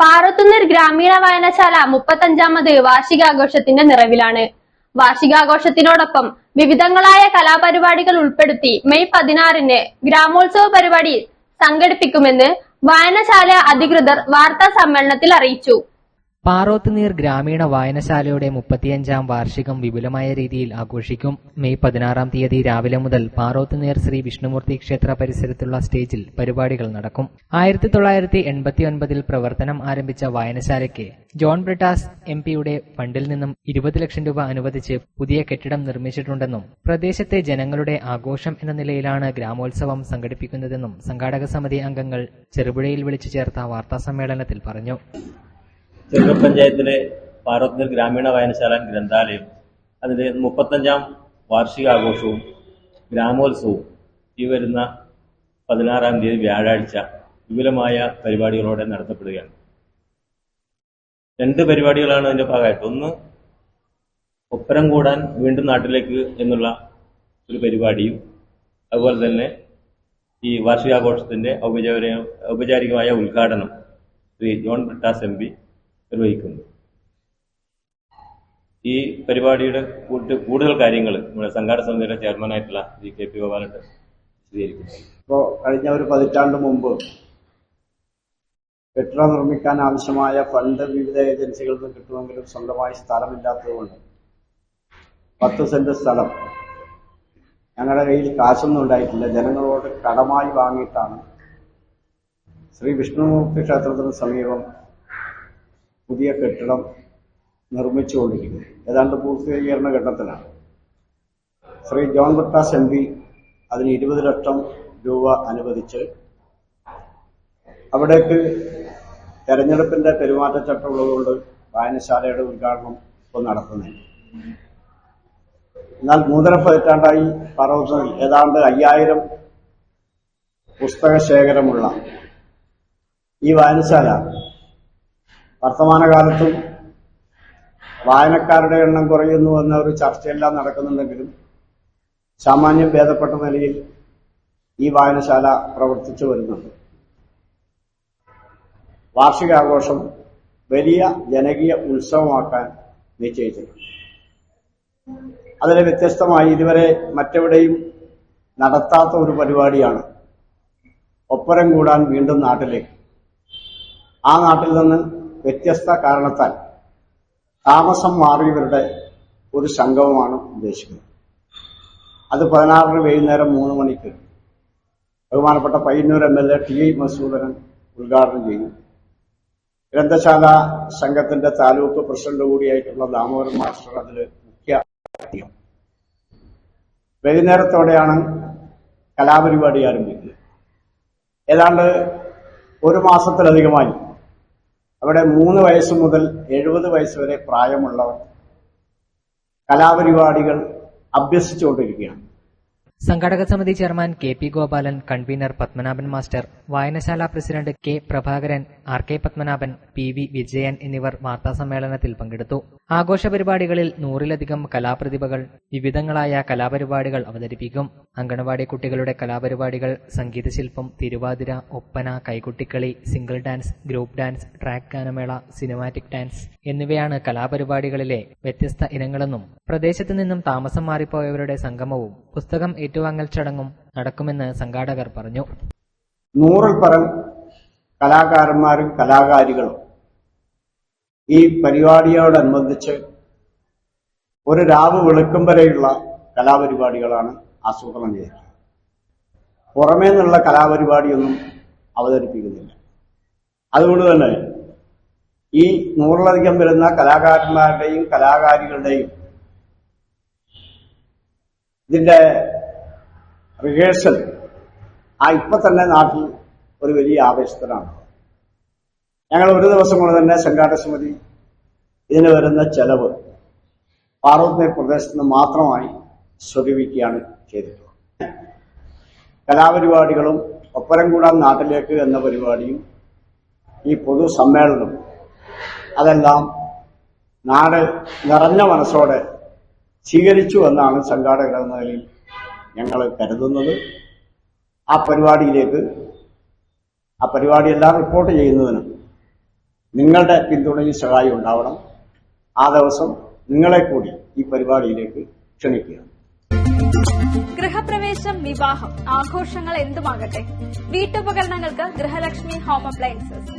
പാറത്തുന്നൂർ ഗ്രാമീണ വായനശാല മുപ്പത്തഞ്ചാമത് വാർഷികാഘോഷത്തിന്റെ നിറവിലാണ്. വാർഷികാഘോഷത്തിനോടൊപ്പം വിവിധങ്ങളായ കലാപരിപാടികൾ ഉൾപ്പെടുത്തി മെയ് പതിനാറിന് ഗ്രാമോത്സവ പരിപാടി സംഘടിപ്പിക്കുമെന്ന് വായനശാല അധികൃതർ വാർത്താ സമ്മേളനത്തിൽ അറിയിച്ചു. പാറോത്തുനീർ ഗ്രാമീണ വായനശാലയുടെ മുപ്പത്തിയഞ്ചാം വാർഷികം വിപുലമായ രീതിയിൽ ആഘോഷിക്കും. മെയ് പതിനാറാം തീയതി രാവിലെ മുതൽ പാറോത്തുനീർ ശ്രീ വിഷ്ണുമൂർത്തി ക്ഷേത്ര പരിസരത്തുള്ള സ്റ്റേജിൽ പരിപാടികൾ നടക്കും. ആയിരത്തി തൊള്ളായിരത്തി എൺപത്തി ഒൻപതിൽ പ്രവർത്തനം ആരംഭിച്ച വായനശാലയ്ക്ക് ജോൺ ബ്രിട്ടാസ് എം പിയുടെ ഫണ്ടിൽ നിന്നും ഇരുപത് ലക്ഷം രൂപ അനുവദിച്ച് പുതിയ കെട്ടിടം നിർമ്മിച്ചിട്ടുണ്ടെന്നും പ്രദേശത്തെ ജനങ്ങളുടെ ആഘോഷം എന്ന നിലയിലാണ് ഗ്രാമോത്സവം സംഘടിപ്പിക്കുന്നതെന്നും സംഘാടക സമിതി അംഗങ്ങൾ ചെറുപുഴയിൽ വിളിച്ചു ചേർത്ത വാർത്താസമ്മേളനത്തിൽ പറഞ്ഞു. ചെറുപുഴ പഞ്ചായത്തിലെ പാർവത്തിൽ ഗ്രാമീണ വായനശാല ഗ്രന്ഥാലയം അതിന്റെ മുപ്പത്തഞ്ചാം വാർഷികാഘോഷവും ഗ്രാമോത്സവവും ഈ വരുന്ന പതിനാറാം തീയതി വ്യാഴാഴ്ച വിപുലമായ പരിപാടികളോടെ നടത്തപ്പെടുകയാണ്. രണ്ട് പരിപാടികളാണ് അതിന്റെ ഭാഗമായിട്ട്. ഒന്ന് ഒപ്പരം കൂടാൻ വീണ്ടും നാട്ടിലേക്ക് എന്നുള്ള ഒരു പരിപാടിയും അതുപോലെ തന്നെ ഈ വാർഷികാഘോഷത്തിന്റെ ഔപചാരിക ഔപചാരികമായ ഉദ്ഘാടനം Shri John Brittas M P നിർവഹിക്കുന്നു. ഈ പരിപാടിയുടെ കൂടുതൽ കൂടുതൽ കാര്യങ്ങൾ നമ്മുടെ സംഘാട സമിതിയുടെ ചെയർമാനായിട്ടുള്ള ജി കെ പി ഗോപാലുണ്ട് വിശദീകരിക്കുന്നു. ഇപ്പോൾ കഴിഞ്ഞ ഒരു പതിറ്റാണ്ട് മുമ്പ് കെട്ടിടം നിർമ്മിക്കാൻ ആവശ്യമായ ഫണ്ട് വിവിധ ഏജൻസികളിൽ നിന്ന് കിട്ടുമെങ്കിലും സ്വന്തമായി സ്ഥലമില്ലാത്തതുകൊണ്ട് പത്ത് സെന്റ് സ്ഥലം ഞങ്ങളുടെ കയ്യിൽ കാശൊന്നും ഉണ്ടായിട്ടില്ല. ജനങ്ങളോട് കടമായി വാങ്ങിയിട്ടാണ് ശ്രീ വിഷ്ണുമൂർത്തി ക്ഷേത്രത്തിന് സമീപം പുതിയ കെട്ടിടം നിർമ്മിച്ചുകൊണ്ടിരിക്കുന്നത് ഏതാണ്ട് പൂർത്തീകരണ ഘട്ടത്തിലാണ്. ശ്രീ ജോൺ ബട്ടാസ് എം പി അതിന് ഇരുപത് ലക്ഷം രൂപ അനുവദിച്ച് അവിടേക്ക് തെരഞ്ഞെടുപ്പിന്റെ പെരുമാറ്റച്ചട്ടം ഉള്ളതുകൊണ്ട് വായനശാലയുടെ ഉദ്ഘാടനം ഇപ്പോൾ നടത്തുന്നില്ല എന്നാൽ മൂന്നര പതിറ്റാണ്ടായി പറഞ്ഞു ഏതാണ്ട് അയ്യായിരം പുസ്തക ശേഖരമുള്ള ഈ വായനശാല വർത്തമാനകാലത്തും വായനക്കാരുടെ എണ്ണം കുറയുന്നു എന്ന ഒരു ചർച്ചയെല്ലാം നടക്കുന്നുണ്ടെങ്കിലും സാമാന്യം ഭേദപ്പെട്ട നിലയിൽ ഈ വായനശാല പ്രവർത്തിച്ചു വരുന്നുണ്ട്. വാർഷികാഘോഷം വലിയ ജനകീയ ഉത്സവമാക്കാൻ നിശ്ചയിച്ചിട്ടുണ്ട്. അതിലെ വ്യത്യസ്തമായി ഇതുവരെ മറ്റെവിടെയും നടത്താത്ത ഒരു പരിപാടിയാണ് ഒപ്പരം കൂടാൻ വീണ്ടും നാട്ടിലേക്ക്. ആ നാട്ടിൽ നിന്ന് വ്യത്യസ്ത കാരണത്താൽ താമസം മാറിയവരുടെ ഒരു സംഗമമാണ് ഉദ്ദേശിക്കുന്നത്. അത് പതിനാറിന് വൈകുന്നേരം മൂന്ന് മണിക്ക് ബഹുമാനപ്പെട്ട Payyanur M L A T I മസൂദരൻ ഉദ്ഘാടനം ചെയ്യും. ഗ്രന്ഥശാല സംഘത്തിന്റെ താലൂക്ക് പ്രസിഡന്റ് കൂടിയായിട്ടുള്ള ദാമോദരൻ മാസ്റ്റർ അതിൽ മുഖ്യ വൈകുന്നേരത്തോടെയാണ് കലാപരിപാടി ആരംഭിക്കുന്നത്. ഏതാണ്ട് ഒരു മാസത്തിലധികമായി അവിടെ മൂന്ന് വയസ്സ് മുതൽ എഴുപത് വയസ്സ് വരെ പ്രായമുള്ളവർ കലാപരിപാടികൾ അഭ്യസിച്ചുകൊണ്ടിരിക്കുകയാണ്. സംഘാടക സമിതി chairman K P Gopalan convener Padmanabhan master വായനശാല president K Prabhakaran R K Padmanabhan P V Vijayan എന്നിവർ വാർത്താസമ്മേളനത്തിൽ പങ്കെടുത്തു. ആഘോഷ പരിപാടികളിൽ നൂറിലധികം കലാപ്രതിഭകൾ വിവിധങ്ങളായ കലാപരിപാടികൾ അവതരിപ്പിക്കും. അങ്കണവാടി കുട്ടികളുടെ കലാപരിപാടികൾ സംഗീതശില്പം Thiruvathira Oppana കൈകുട്ടിക്കളി single dance group dance track ഗാനമേള സിനിമാറ്റിക് ഡാൻസ് എന്നിവയാണ് കലാപരിപാടികളിലെ വ്യത്യസ്ത ഇനങ്ങളെന്നും പ്രദേശത്തു നിന്നും താമസം മാറിപ്പോയവരുടെ സംഗമവും പുസ്തകം ഏറ്റുവാങ്ങൽ ചടങ്ങും നടക്കുമെന്ന് സംഘാടകർ പറഞ്ഞു. നൂറിൽ പരം കലാകാരന്മാരും കലാകാരികളും ഈ പരിപാടിയോടനുബന്ധിച്ച് ഒരു രാവ് വെളുക്കും വരെയുള്ള കലാപരിപാടികളാണ് ആസൂത്രണം ചെയ്തത് പുറമേ നിന്നുള്ള കലാപരിപാടിയൊന്നും അവതരിപ്പിക്കുന്നില്ല. അതുകൊണ്ട് തന്നെ ഈ നൂറിലധികം വരുന്ന കലാകാരന്മാരുടെയും കലാകാരികളുടെയും ഇതിന്റെ റിഹേഴ്സൽ ആ ഇപ്പൊ തന്നെ നാട്ടിൽ ഒരു വലിയ ആവേശത്തിലാണ്. ഞങ്ങൾ ഒരു ദിവസം കൊണ്ട് തന്നെ സംഘാടക സമിതി ഇതിന് വരുന്ന ചെലവ് പാർവത്യ പ്രദേശത്ത് നിന്ന് മാത്രമായി സ്വരൂപിക്കുകയാണ് ചെയ്തിട്ടുള്ളത്. കലാപരിപാടികളും ഒപ്പരം കൂടാൻ നാട്ടിലേക്ക് എന്ന പരിപാടിയും ഈ പൊതുസമ്മേളനം അതെല്ലാം നാട് നിറഞ്ഞ മനസ്സോടെ സ്വീകരിച്ചു എന്നാണ് സംഘാടകർ എന്ന നിലയിൽ ഞങ്ങൾ കരുതുന്നത്. ആ പരിപാടിയിലേക്ക് ആ പരിപാടിയെല്ലാം റിപ്പോർട്ട് ചെയ്യുന്നതിന് നിങ്ങളുടെ പിന്തുണയും സഹായം ഉണ്ടാവണം. ആ ദിവസം നിങ്ങളെ കൂടി ഈ പരിപാടിയിലേക്ക് ക്ഷണിക്കുക. ഗൃഹപ്രവേശം വിവാഹം ആഘോഷങ്ങൾ എന്തുമാകട്ടെ? വീട്ടുപകരണങ്ങൾക്ക് ഗൃഹലക്ഷ്മി ഹോം അപ്ലയൻസസ്.